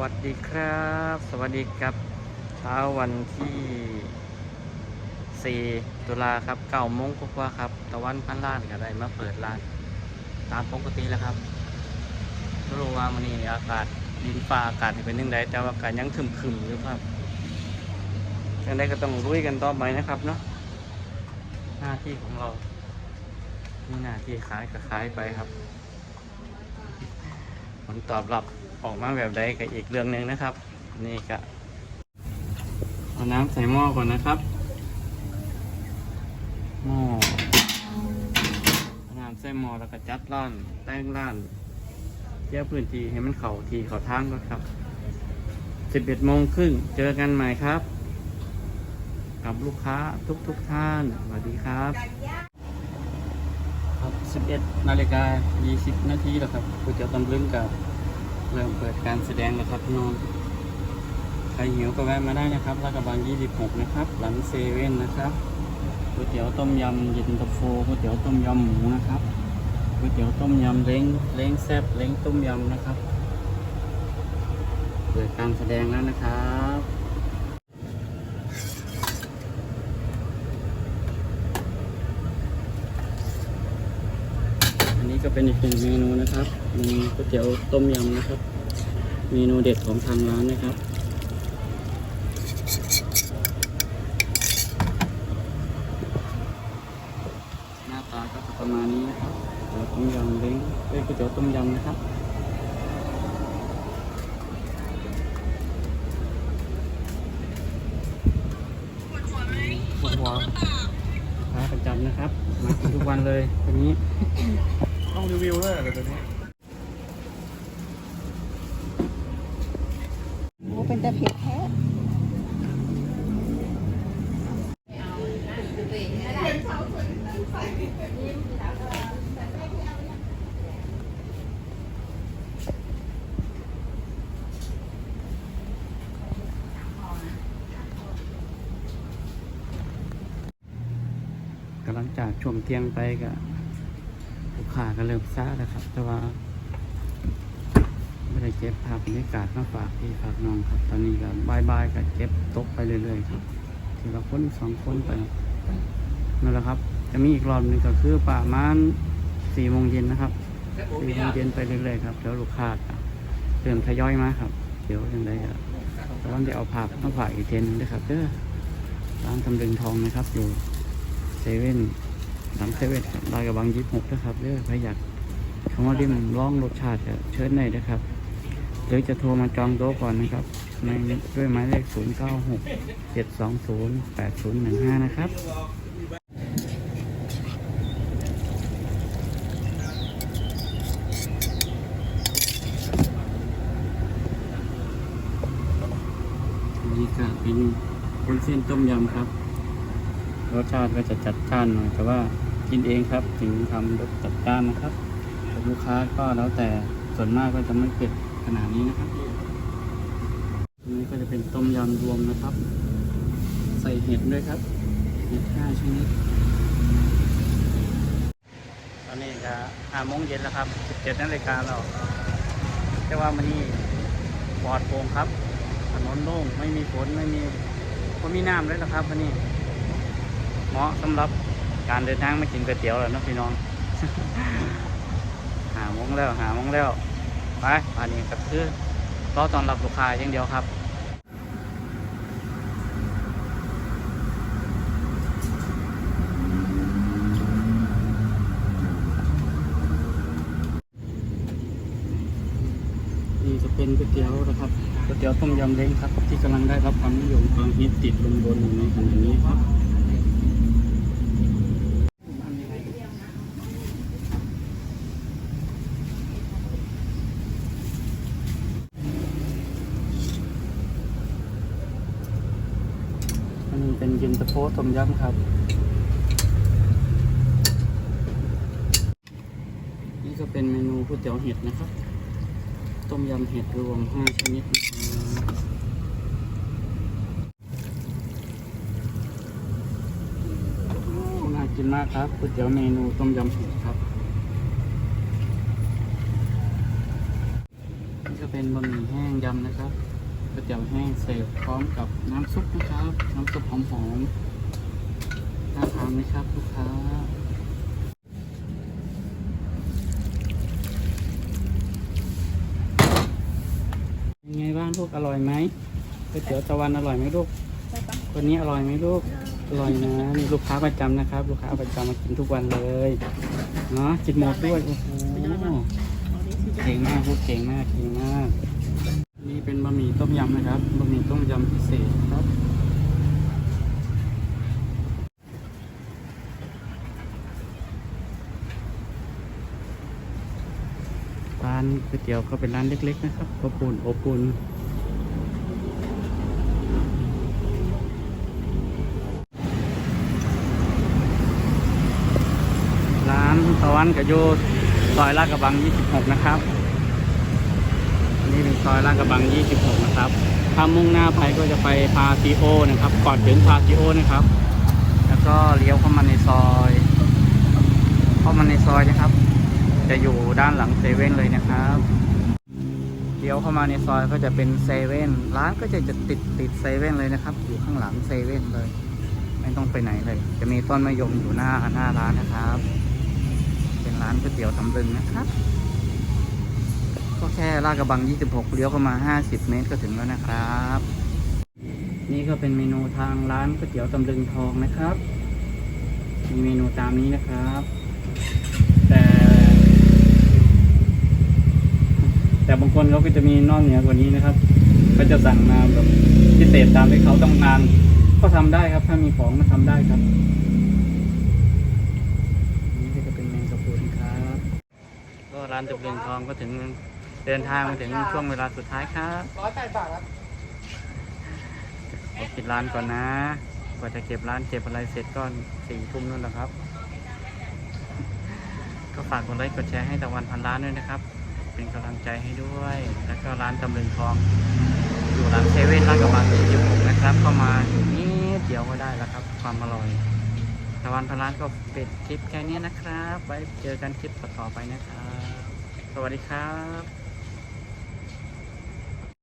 วัสดีครับ สวัสดีครับเช้าวันที่ 4 ตุลาครับเก้าโมงกว่าครับ ตะวันพันล้านก็ได้มาเปิดร้าน ตามปกติแล้วครับรู้ว่ามันนี้อากาศดินฟ้าอากาศเป็นยังไงแต่ว่าอากาศยังครึมๆอยู่ครับยังไงก็ต้องรุ้ยกันต่อไปนะครับเนาะหน้าที่ของเรานี่หน้าที่ขายก็ขายไปครับ ผลตอบรับ ออกมาแบบใดก็อีกเรื่องหนึ่งนะครับ นี่ก็เอาน้ำใส่หม้อก่อนนะครับหม้อเอาน้ำใส่หม้อแล้วก็จัดร่อนแต้งร่านเทียบพื้นที่ให้มันเข่าทีเข่าทางก่อนครับ11โมงครึ่งเจอกันใหม่ครับ กับลูกค้าทุกทุกท่าน สวัสดีครับครับ 11นาฬิกา20นาทีแล้วครับก๋วยเตี๋ยวตำลึงกับ เริ่มเปิดการแสดงแล้วครับพี่น้องใครหิวก็แวะมาได้นะครับลาดกระบัง 26 นะครับ หลังเซเว่นนะครับก๋วยเตี๋ยวต้มยำเย็นตาโฟก๋วยเตี๋ยวต้มยำหมูนะครับก๋วยเตี๋ยวต้มยำเล้งเล้งแซ่บเล้งต้มยำนะครับ เปิดการแสดงแล้วนะครับ อันนี้ ก็เป็นอีกหนึ่งเมนูนะครับมีก๋วยเตี๋ยวต้มยำนะครับ เมนูเด็ดของทางร้านนะครับหน้าตาก็จะประมาณนี้นะครับก๋วยเตี๋ยวต้มยำเล้งเอ้ยก๋วยเตี๋ยวต้มยำนะครับปวดหัวไหมปวดหัวค้าประจำนะครับ มากินทุกวันเลยตัวนี้ ต้องรีวิวด้วยเหรอตัวนี้โอ้เป็นแต่เผ็ดแท้กำลังจากช่วงเที่ยงไปก็ ลูกค้าก็เริ่มซาแล้วครับ แต่ว่าไม่ได้เก็บภาพบรรยากาศมาฝากพี่ฝากน้องครับ ตอนนี้ก็บายบายก็เก็บตกไปเรื่อยๆครับทีละคนสองคนไปนั่นแหละครับ จะมีอีกรอบหนึ่งก็คือประมาณสี่โมงเย็นนะครับสี่โมงเย็นไปเรื่อยๆครับแล้วลูกค้าเริ่มทยอยมาครับ เดี๋ยวยังไงก็ต้องจะเอาภาพมาฝากอีกเทนหนึงด้วยครับเด้อร้านตำลึงทองนะครับอยู่เซเว่น หลังเซเว่นลายกับบางยี่หกนะครับเด้อใครอยากคำว่าริมร้องรสชาติก็เชิญได้นะครับ หรือจะโทรมาจองโต๊ะก่อนนะครับในด้วยหมายเลข 0 9 6 7 2 0 8 0 1 5 นะครับนนี้ก็เป็นวุ้นเส้นต้มยำครับ รสชาติก็จะจัดจ้านหน่อยแต่ว่า กินเองครับ ถึงทำรสจัดจ้านนะครับลูกค้าก็แล้วแต่ส่วนมากก็จะไม่เผ็ดขนาดนี้นะครับนนี้ก็จะเป็นต้มยำรวมนะครับ ใส่เห็ดด้วยครับเห็ดห้าชนิดตอนนี้ก็ห้าโมงเย็นแล้วครับสิบเจ็ดนาฬิกาแล้วแต่ว่ามันนี่ปลอดโปร่งครับถนนโล่งไม่มีฝนไม่มีก็มีน้ำเลยนะครับวันนี้ เหมาะสำหรับ การเดินทางมากินก๋วยเตี๋ยวแล้วเนาะพี่น้อง หาโมงแล้วหาโมงแล้วไปอันนี้ก็คือรอตอนรับลูกค้าอย่างเดียวครับนี่จะเป็นก๋วยเตี๋ยวนะครับก๋วยเตี๋ยวต้มยำเล้งครับ ที่กำลังได้รับความนิยมความฮิตติดบนบนอยู่ในขณะนี้ครับ อันนี้เป็นเย็นตา โฟต้มยำครับนี่ก็เป็นเมนูก๋วยเตี๋ยวเห็ดนะครับ ต้มยำเห็ดรวม5ชนิดนะครับน่ากินมากครับก๋วยเตี๋ยวเมนูต้มยำเห็ดครับนี่ก็เป็นบะหมี่แห้งยำนะครับ ก๋วยเตี๋ยวแห้งเสิร์ฟพร้อมกับน้ำซุปนะครับ น้ำซุปหอมๆน่าทานไหมครับลูกค้าเป็นไงบ้างลูกอร่อยไหมก๋วยเตี๋ยวตะวันอร่อยไหมลูกคนนี้อร่อยไหมลูกอร่อยนะนี่ลูกค้าประจำนะครับ ลูกค้าประจำมากินทุกวันเลยเนาะจิตหมดด้วยโอ้โหเก่งมากลูกเก่งมากเก่งมาก นี่เป็นบะหมี่ต้มยำนะครับ บะหมี่ต้มยำพิเศษครับ ร้านก๋วยเตี๋ยวก็เป็นร้านเล็ก ๆ นะครับอบอุ่นอบอุ่นร้านตะวันกับโยซอยลาดกระบัง 26 นะครับ นนี้เป็นซอยลาดกระบัง 26 นะครับ ถ้ามุ่งหน้าไปก็จะไปพาซิโอนะครับ ก่อนถึงพาซิโอนะครับ แล้วก็เลี้ยวเข้ามาในซอย เข้ามาในซอยนะครับ จะอยู่ด้านหลังเซเว่นเลยนะครับเลี้ยวเข้ามาในซอยก็จะเป็นเซเว่นร้านก็จะจะติดติดเซเว่นเลยนะครับ อยู่ข้างหลังเซเว่นเลย ไม่ต้องไปไหนเลย จะมีต้นมะยมอยู่หน้าหน้าร้านนะครับ เป็นร้านก๋วยเตี๋ยวตำลึงนะครับ ก็แค่ลาดกระบัง 26 เลี้ยวเข้ามา 50 เมตรก็ถึงแล้วนะครับ นี่ก็เป็นเมนูทางร้านก๋วยเตี๋ยวตำลึงทองนะครับ มีเมนูตามนี้นะครับ แต่ แต่บางคนเขาก็จะมีนอกเหนือกว่านี้นะครับก็จะสั่งมาแบบพิเศษตามที่เขาต้องการก็ทำได้ครับ ถ้ามีของก็ทำได้ครับนี่ก็จะเป็นแมงกะพรุนครับ ก็ร้านตะเลียงทองก็ถึง เดินทางมาถึงช่วงเวลาสุดท้ายครับร้อยแปดบาทครับขอปิดร้านก่อนนะ กว่าจะเก็บร้านเก็บอะไรเสร็จก็สี่ทุ่มนู่นแหละครับ ก็ฝากกดไลค์กดแชร์ให้ตะวันพันล้านด้วยนะครับ เป็นกำลังใจให้ด้วย แล้วก็ร้านตำลึงทอง อยู่หลังเซเว่นร้านกระบังที่ยี่สิบนะครับเข้ามานิดเดียวก็ได้แล้วครับ ความอร่อยตะวันพันล้านก็ปิดคลิปแค่นี้นะครับ ไว้เจอกันคลิปต่อๆไปนะครับ สวัสดีครับ